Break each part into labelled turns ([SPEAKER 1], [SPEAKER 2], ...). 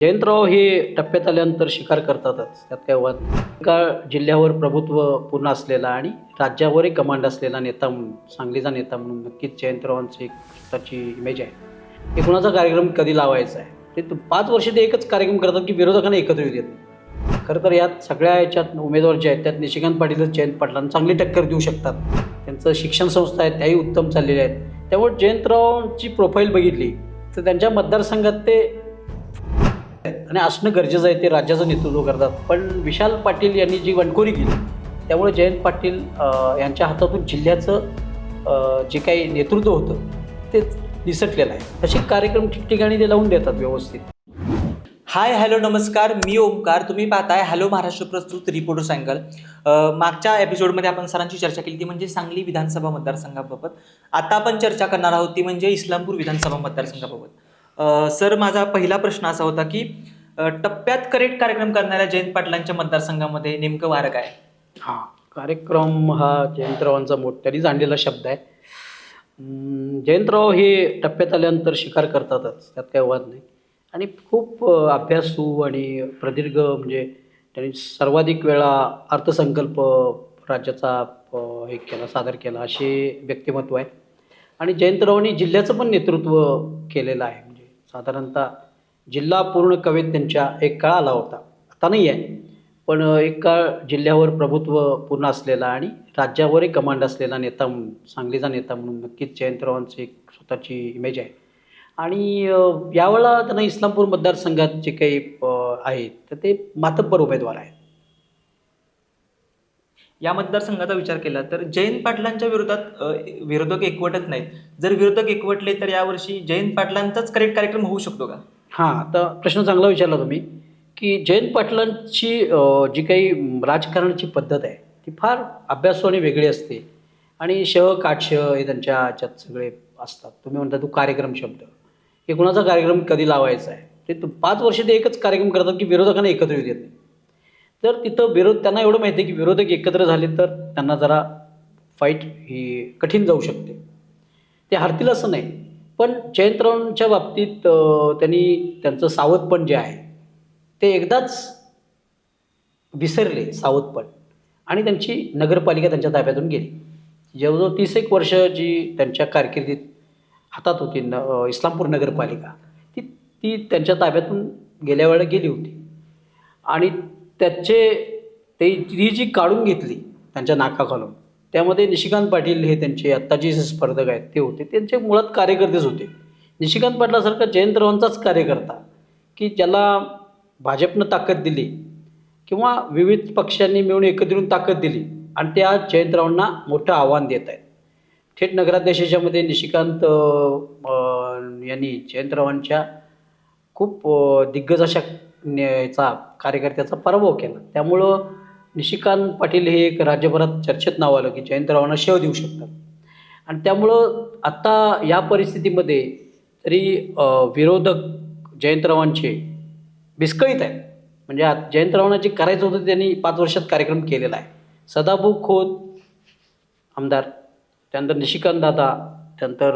[SPEAKER 1] जयंतराव हे टप्प्यात आल्यानंतर शिकार करतातच. त्यात काय वाद एका जिल्ह्यावर प्रभुत्व पूर्ण असलेला आणि राज्यावरही कमांड असलेला नेता म्हणून सांगलीचा नेता म्हणून नक्कीच जयंतरावांची एक स्वतःची इमेज आहे. हे कुणाचा कार्यक्रम कधी लावायचा आहे? ते पाच वर्ष ते एकच कार्यक्रम करतात की विरोधकांना एकत्र येऊ देत खरं तर यात सगळ्या याच्यात उमेदवार जे आहेत त्यात निशिकांत पाटीलच जयंत पाटलांना चांगली टक्कर देऊ शकतात. त्यांचं शिक्षण संस्था आहेत त्याही उत्तम चाललेल्या आहेत. त्यामुळे जयंतरावांची प्रोफाईल बघितली तर त्यांच्या मतदारसंघात ते आणि असणं गरजेचं आहे ते राज्याचं नेतृत्व करतात. पण विशाल पाटील यांनी जी वनकोरी केली त्यामुळे जयंत पाटील यांच्या हातातून जिल्ह्याचं जे काही नेतृत्व होतं ते निसटलेलं आहे. असे कार्यक्रम ठिकठिकाणी ते लावून देतात व्यवस्थित.
[SPEAKER 2] हाय हॅलो नमस्कार. मी ओमकार. तुम्ही पाहताय हॅलो महाराष्ट्र प्रस्तुत रिपोर्टर सँगल मागच्या एपिसोडमध्ये आपण सरांची चर्चा केली. ती म्हणजे सांगली विधानसभा मतदारसंघाबाबत. आता आपण चर्चा करणार आहोत ती म्हणजे इस्लामपूर विधानसभा मतदारसंघाबाबत. सर माझा पहिला प्रश्न असा होता की टप्प्यात करेक्ट कार्यक्रम करणाऱ्या जयंत पाटलांच्या मतदारसंघामध्ये नेमकं वारं काय?
[SPEAKER 1] हां कार्यक्रम हा जयंतरावांचा मोठ्याने जाणलेला शब्द आहे. अं, जयंतराव हे टप्प्यात आल्यानंतर शिकार करतातच त्यात काही वाद नाही. आणि खूप अं, अभ्यासू आणि प्रदीर्घ म्हणजे त्यांनी सर्वाधिक वेळा अर्थसंकल्प राज्याचा अं, हे केला सादर केला असे व्यक्तिमत्व आहे. आणि जयंतरावांनी जिल्ह्याचं पण नेतृत्व केलेलं आहे. म्हणजे साधारणतः जिल्हा पूर्ण कवेत त्यांच्या एक काळ आला होता. आता नाही आहे पण एक काळ जिल्ह्यावर प्रभुत्व पूर्ण असलेला आणि राज्यावरही कमांड असलेला नेता म्हणून सांगलीचा नेता म्हणून नक्कीच जयंतरावांची एक स्वतःची इमेज आहे. आणि यावेळेला त्यांना इस्लामपूर मतदारसंघात जे काही आहेत तर ते मातब्बर उमेदवार आहेत.
[SPEAKER 2] या मतदारसंघाचा विचार केला तर जयंत पाटलांच्या विरोधात विरोधक एकवटत नाहीत. जर विरोधक एकवटले तर यावर्षी जयंत पाटलांचाच करेक्ट कार्यक्रम होऊ शकतो का?
[SPEAKER 1] हां आता प्रश्न चांगला विचारला तुम्ही की जयंत पाटलांची जी काही राजकारणाची पद्धत आहे ती फार अभ्यासू आणि वेगळी असते. आणि श काठ श हे त्यांच्या ह्याच्यात सगळे असतात. तुम्ही म्हणता तो कार्यक्रम शब्द. हे कुणाचा कार्यक्रम कधी लावायचा आहे? ते तू- पाच वर्ष ते एकच कार्यक्रम करतात की विरोधकांना एकत्र येऊ देत नाही. तर तिथं विरोध त्यांना एवढं माहिती आहे की विरोधक एकत्र झाले तर त्यांना जरा फाईट ही कठीण जाऊ शकते. ते हरतील असं नाही. पण जयंतरावांच्या बाबतीत त्यांनी त्यांचं सावधपण जे आहे ते एकदाच विसरले सावधपण आणि त्यांची नगरपालिका त्यांच्या ताब्यातून गेली. जवळजवळ तीस एक वर्ष जी त्यांच्या कारकिर्दीत हातात होती न इस्लामपूर नगरपालिका ती ती त्यांच्या ताब्यातून गेल्या वेळेला गेली होती. आणि त्याचे ते ती जी काढून घेतली त्यांच्या नाकाखालून त्यामध्ये निशिकांत पाटील हे त्यांचे आत्ताचे जे स्पर्धक आहेत ते होते. त्यांचे मुळात कार्यकर्तेच होते. निशिकांत पाटलासारखा जयंतरावांचाच कार्यकर्ता की ज्याला भाजपनं ताकद दिली किंवा विविध पक्षांनी मिळून एकत्र येऊन ताकद दिली आणि त्या आज जयंतरावांना मोठं आव्हान देत आहेत. थेट नगराध्यक्षाच्यामध्ये निशिकांत यांनी जयंतरावांच्या खूप दिग्गज अशा याचा कार्यकर्त्याचा पराभव केला. त्यामुळं निशिकांत पाटील हे एक राज्यभरात चर्चेत नाव आलं की जयंतरावांना शेव देऊ शकतात. आणि त्यामुळं आत्ता या परिस्थितीमध्ये तरी विरोधक जयंतरावांचे विस्कळीत आहेत. म्हणजे आत- जयंतरावांना जे करायचं होतं त्यांनी पाच वर्षात कार्यक्रम केलेला आहे. सदाभाऊ खोत आमदार त्यानंतर निशिकांत दादा त्यानंतर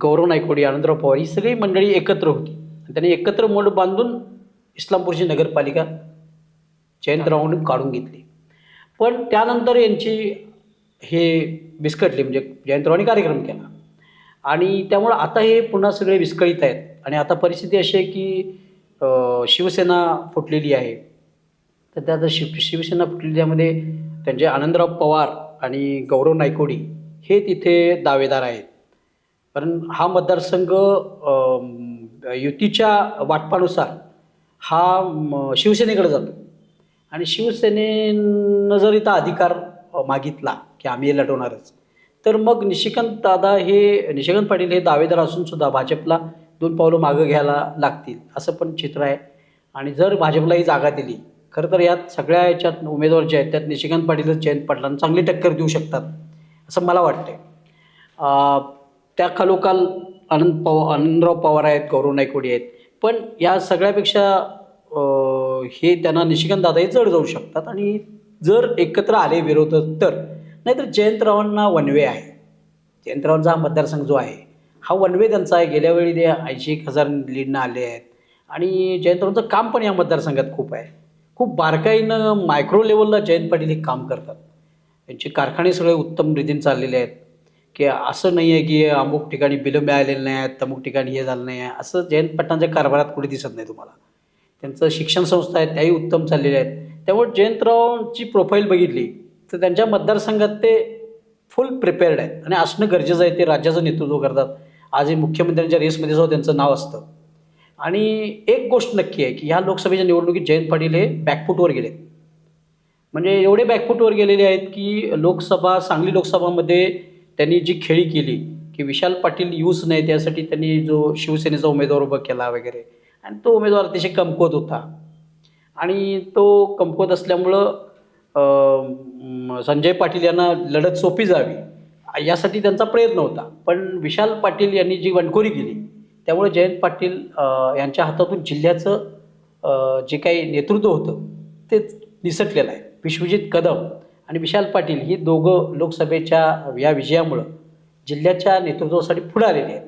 [SPEAKER 1] गौरव नायकोडी आनंदराव पवार ही सगळी मंडळी एकत्र होती. आणि त्यांनी एकत्र मोड बांधून इस्लामपूरची नगरपालिका जयंतरावांनी काढून घेतली. पण त्यानंतर यांची हे विस्कटली म्हणजे जयंतरावांनी कार्यक्रम केला. आणि त्यामुळं आता हे पुन्हा सगळे विस्कळीत आहेत. आणि आता परिस्थिती अशी आहे की शिवसेना फुटलेली आहे. तर त्यात शिव शिवसेना फुटलेल्यामध्ये त्यांचे आनंदराव पवार आणि गौरव नायकोडी हे तिथे दावेदार आहेत. कारण हा मतदारसंघ युतीच्या वाटपानुसार हा शिवसेनेकडे जातो. आणि शिवसेनेनं जर इथं अधिकार मागितला की आम्ही हे लढवणारच तर मग निशिकांत दादा हे निशिकांत पाटील हे दावेदार असूनसुद्धा भाजपला दोन पावलं मागं घ्यायला लागतील असं पण चित्र आहे. आणि जर भाजपला ही जागा दिली खरं तर यात सगळ्या याच्यात उमेदवार जे आहेत त्यात निशिकांत पाटीलच जयंत पाटलांना चांगली टक्कर देऊ शकतात असं मला वाटतंय. त्या खालोखाल आनंद पव आनंदराव पवार आहेत गौरव नायकोडी आहेत पण या सगळ्यापेक्षा हे त्यांना निशिकांतदादाही जड जाऊ शकतात आणि जर एकत्र आले विरोध तर. नाहीतर जयंतरावांना वनवे आहे. जयंतरावांचा हा मतदारसंघ जो आहे हा वनवे त्यांचा आहे. गेल्या वेळी ते ऐंशी एक हजार लीडनं आले आहेत. आणि जयंतरावांचं काम पण या मतदारसंघात खूप आहे. खूप बारकाईनं मायक्रो लेवलला जयंत पाटील हे काम करतात. त्यांचे कारखाने सगळे उत्तम रीतीने चाललेले आहेत. की असं नाही आहे की अमुक ठिकाणी बिलं मिळालेले नाही आहेत अमुक ठिकाणी हे झालं नाही आहे असं जयंत पाटलांच्या कारभारात कुठे दिसत नाही तुम्हाला. त्यांचं शिक्षण संस्था आहेत त्याही उत्तम चाललेल्या आहेत. त्यामुळे जयंतरावांची प्रोफाईल बघितली तर त्यांच्या मतदारसंघात ते फुल प्रिपेअर्ड आहेत. आणि असणं गरजेचं आहे ते राज्याचं नेतृत्व करतात. आजही मुख्यमंत्र्यांच्या रेसमध्ये सुद्धा त्यांचं नाव असतं. आणि एक गोष्ट नक्की आहे की ह्या लोकसभेच्या निवडणुकीत जयंत पाटील हे बॅकफूटवर गेले. म्हणजे एवढे बॅकफूटवर गेलेले आहेत की लोकसभा सांगली लोकसभामध्ये त्यांनी जी खेळी केली की विशाल पाटील यूज नाही त्यासाठी त्यांनी जो शिवसेनेचा उमेदवार उभा केला वगैरे आणि तो उमेदवार अतिशय कमकुवत होता. आणि तो कमकुवत असल्यामुळं संजय पाटील यांना लढत सोपी जावी यासाठी त्यांचा प्रयत्न होता. पण विशाल पाटील यांनी जी वणखोरी केली त्यामुळे जयंत पाटील यांच्या हातातून जिल्ह्याचं जे काही नेतृत्व होतं ते निसटलेलं आहे. विश्वजित कदम आणि विशाल पाटील ही दोघं लोकसभेच्या या विजयामुळं जिल्ह्याच्या नेतृत्वासाठी पुढे आलेले आहेत.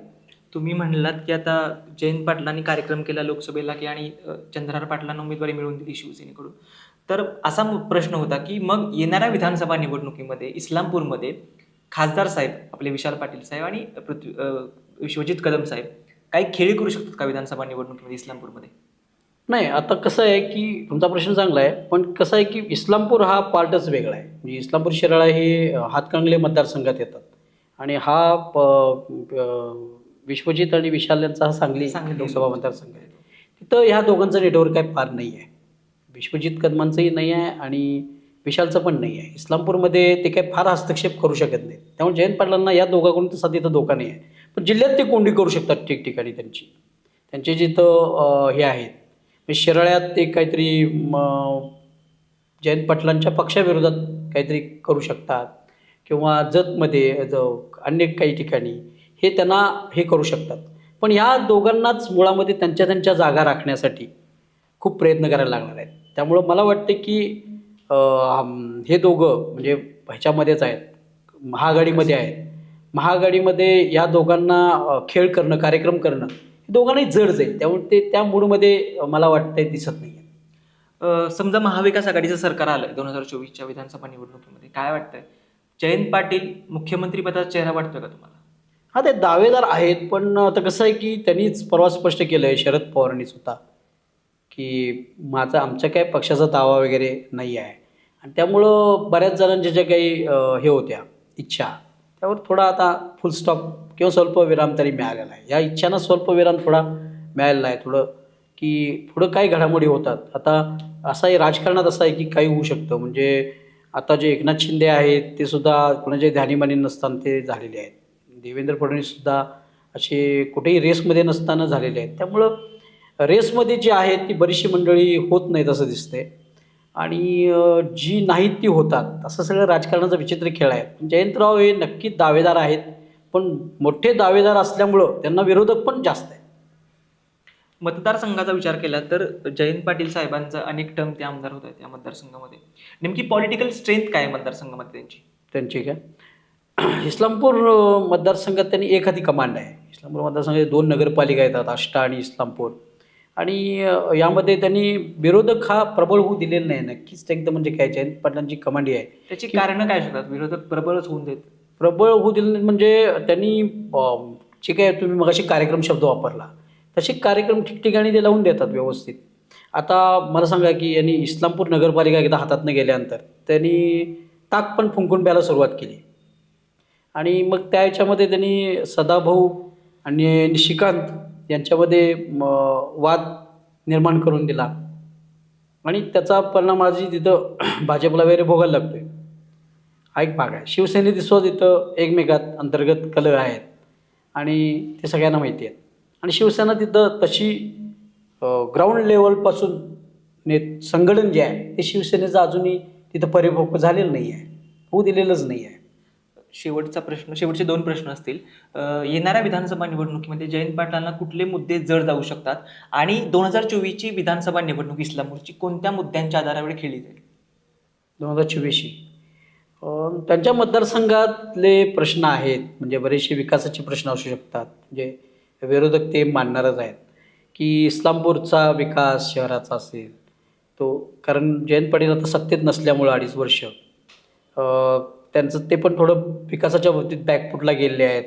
[SPEAKER 2] तुम्ही म्हणलात की आता जयंत पाटलांनी कार्यक्रम केला लोकसभेला की आणि चंद्रहार पाटलांना उमेदवारी मिळवून दिली शिवसेनेकडून. तर असा प्रश्न होता की मग येणाऱ्या विधानसभा निवडणुकीमध्ये इस्लामपूरमध्ये खासदार साहेब आपले विशाल पाटील साहेब आणि पृथ्वी विश्वजित कदम साहेब काही खेळी करू शकतात का विधानसभा निवडणुकीमध्ये इस्लामपूरमध्ये?
[SPEAKER 1] नाही आता कसं आहे की तुमचा प्रश्न चांगला आहे पण कसं आहे की इस्लामपूर हा पार्टच वेगळा आहे. म्हणजे इस्लामपूर शिराळा हे अ, हातकणंगले मतदारसंघात येतात. आणि हा प प- विश्वजित आणि विशाल यांचा हा सांगली लोकसभा मतदारसंघ आहे. तिथं ह्या दोघांचं नेटवर्क काय फार नाही आहे. विश्वजित कदमांचंही नाही आहे आणि विशालचं पण नाही आहे. इस्लामपूरमध्ये ते काही फार हस्तक्षेप करू शकत नाहीत. त्यामुळे जयंत पाटलांना या दोघांकडून तसा तिथं धोका नाही आहे. पण जिल्ह्यात ते कोंडी करू शकतात ठिकठिकाणी त्यांची. त्यांचे जिथं हे आहेत. म्हणजे शिराळ्यात ते काहीतरी जयंत पाटलांच्या पक्षाविरोधात काहीतरी करू शकतात. किंवा जतमध्ये ज अन्य काही ठिकाणी. हे त्यांना हे करू शकतात. पण ह्या दोघांनाच मुळामध्ये त्यांच्या त्यांच्या जागा राखण्यासाठी खूप प्रयत्न करायला लागणार आहेत. त्यामुळं मला वाटतं की हे दोघं म्हणजे ह्याच्यामध्येच आहेत महाआघाडीमध्ये आहेत. महाआघाडीमध्ये या दोघांना खेळ करणं कार्यक्रम करणं हे दोघांनाही जड जाईल. त्यामुळे ते त्या मूडमध्ये मला वाटतं दिसत नाही
[SPEAKER 2] समजा महाविकास आघाडीचं सरकार आलं दोन हजार चोवीसच्या विधानसभा निवडणुकीमध्ये काय वाटतंय? जयंत पाटील मुख्यमंत्रीपदाचा चेहरा वाटतोय का तुम्हाला?
[SPEAKER 1] हा ते दावेदार आहेत पण आता कसं आहे की त्यांनीच परवा स्पष्ट केलं आहे शरद पवारांनी स्वतः की माझा आमच्या काय पक्षाचा दावा वगैरे नाही आहे. आणि त्यामुळं बऱ्याच जणांच्या ज्या काही हे होत्या इच्छा त्यावर थोडा आता फुल स्टॉप किंवा स्वल्प विराम तरी मिळालेला आहे. या इच्छांना स्वल्पविराम थोडा मिळालेला आहे थोडं की पुढं काही घडामोडी होतात. आता असाही राजकारणात असं आहे की काही होऊ शकतं. म्हणजे आता जे एकनाथ शिंदे आहेत ते सुद्धा कोणाच्या ध्यानीमानी नसताना ते झालेले आहेत. देवेंद्र फडणवीससुद्धा असे कुठेही रेसमध्ये नसताना झालेले आहेत. त्यामुळं रेसमध्ये जी आहेत ती बरीचशी मंडळी होत नाहीत असं दिसतंय. आणि जी नाहीत ती होतात. असं सगळं राजकारणाचा विचित्र खेळ आहे. जयंतराव हे नक्कीच दावेदार आहेत. पण मोठे दावेदार असल्यामुळं त्यांना विरोधक पण जास्त आहे
[SPEAKER 2] मतदारसंघाचा विचार केला तर जयंत पाटील साहेबांचा अनेक टर्म ते आमदार होत आहेत या मतदारसंघामध्ये. नेमकी पॉलिटिकल स्ट्रेंथ काय आहे मतदारसंघामध्ये त्यांची?
[SPEAKER 1] त्यांची काय? इस्लामपूर मतदारसंघात त्यांनी एक हाती कमांड आहे. इस्लामपूर मतदारसंघात दोन नगरपालिका येतात आष्टा आणि इस्लामपूर. आणि यामध्ये त्यांनी विरोधक हा प्रबळ होऊ दिलेला नाही. नक्कीच ते एकदम म्हणजे काय जयंत पाटलांची कमांडी आहे.
[SPEAKER 2] त्याची कारणं काय शकतात विरोधक प्रबळच होऊन देत.
[SPEAKER 1] प्रबळ होऊ दिलं नाही म्हणजे त्यांनी जे काय तुम्ही मगाशी कार्यक्रम शब्द वापरला तसे कार्यक्रम ठिकठिकाणी ते लावून देतात व्यवस्थित. आता मला सांगा की यांनी इस्लामपूर नगरपालिका एकदा हातातनं गेल्यानंतर त्यांनी ताक पण फुंकून प्यायला सुरुवात केली. आणि मग त्या ह्याच्यामध्ये त्यांनी सदाभाऊ आणि निशिकांत यांच्यामध्ये म, वाद निर्माण करून दिला. आणि त्याचा परिणाम माझी तिथं भाजपला वगैरे भोगायला लागतोय. हा एक भाग आहे. शिवसेनेत सुद्धा तिथं एकमेकात अंतर्गत कलह आहेत. आणि ते सगळ्यांना माहिती आहेत. आणि शिवसेना तिथं तशी ग्राउंड लेवलपासून ने संघटन जे आहे ते शिवसेनेचं अजूनही तिथं परिपक्व झालेलं नाही आहे होऊ दिलेलंच नाही आहे
[SPEAKER 2] शेवटचा प्रश्न शेवटचे दोन प्रश्न असतील. येणाऱ्या विधानसभा निवडणुकीमध्ये जयंत पाटलांना कुठले मुद्दे जड जाऊ शकतात? आणि दोन हजार चोवीसची विधानसभा निवडणूक इस्लामपूरची कोणत्या मुद्द्यांच्या आधारावर खेळली जाईल?
[SPEAKER 1] दोन हजार चोवीसशी त्यांच्या मतदारसंघातले प्रश्न आहेत. म्हणजे बरेचसे विकासाचे प्रश्न असू शकतात. म्हणजे विरोधक ते मानणारच आहेत. की इस्लामपूरचा विकास शहराचा असेल तो कारण जयंत पाटील आता सत्तेत नसल्यामुळं अडीच वर्ष. त्यांचं ते पण थोडं विकासाच्या बाबतीत बॅकफुटला गेलेले आहेत.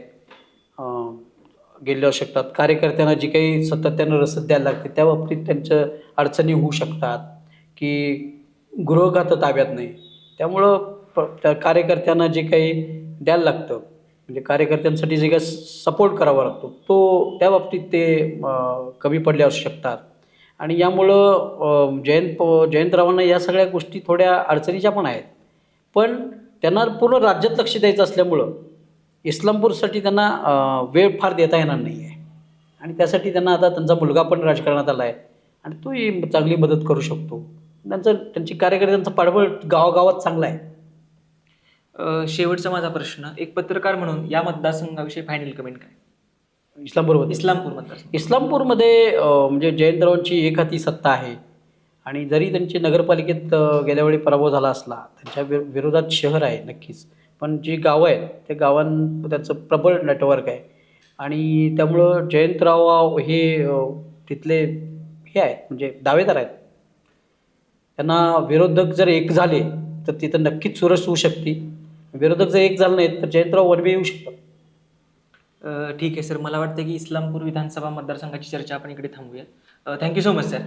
[SPEAKER 1] गेले असू शकतात. कार्यकर्त्यांना जी काही सातत्यानं रसद द्यायला लागते त्या बाबतीत त्यांच्या अडचणी होऊ शकतात की गृहखातं ताब्यात नाही. त्यामुळं प त्या कार्यकर्त्यांना जे काही द्यायला लागतं म्हणजे कार्यकर्त्यांसाठी जे काही सपोर्ट करावा लागतो तो त्या बाबतीत ते कमी पडले असू शकतात. आणि यामुळं जयंत प- जयंतरावांना या सगळ्या गोष्टी थोड्या अडचणीच्या पण आहेत. पण त्यांना पूर्ण राज्यात लक्ष द्यायचं असल्यामुळं इस्लामपूरसाठी त्यांना वेळ फार देता येणार नाही आहे आणि त्यासाठी त्यांना आता त्यांचा मुलगा पण राजकारणात आला आहे आणि तोही चांगली मदत करू शकतो. त्यांचं त्यांची कार्यकर्त्यांचा पाठबळ गावागावात चांगला आहे
[SPEAKER 2] शेवटचा माझा प्रश्न. एक पत्रकार म्हणून या मतदारसंघाविषयी फायनल कमेंट काय?
[SPEAKER 1] इस्लामपूरमध्ये.
[SPEAKER 2] इस्लामपूर मतदारसंघ.
[SPEAKER 1] इस्लामपूरमध्ये म्हणजे जयंतरावांची एक हाती सत्ता आहे. आणि जरी त्यांची नगरपालिकेत गेल्यावेळी गेल्या वेळी पराभव झाला असला त्यांच्या विरो विरोधात शहर आहे नक्कीच. पण जी गावं आहेत त्या गावां त्याचं प्रबळ नेटवर्क आहे. आणि त्यामुळं जयंतराव हे तिथले हे आहेत म्हणजे दावेदार आहेत. त्यांना विरोधक जर एक झाले तर तिथं नक्कीच चुरस होऊ शकते. विरोधक जर एक झाले नाहीत तर जयंतराव वनवे येऊ शकतात.
[SPEAKER 2] ठीक आहे सर. मला वाटतं की इस्लामपूर विधानसभा मतदारसंघाची चर्चा आपण इकडे थांबूया थँक्यू सो मच सर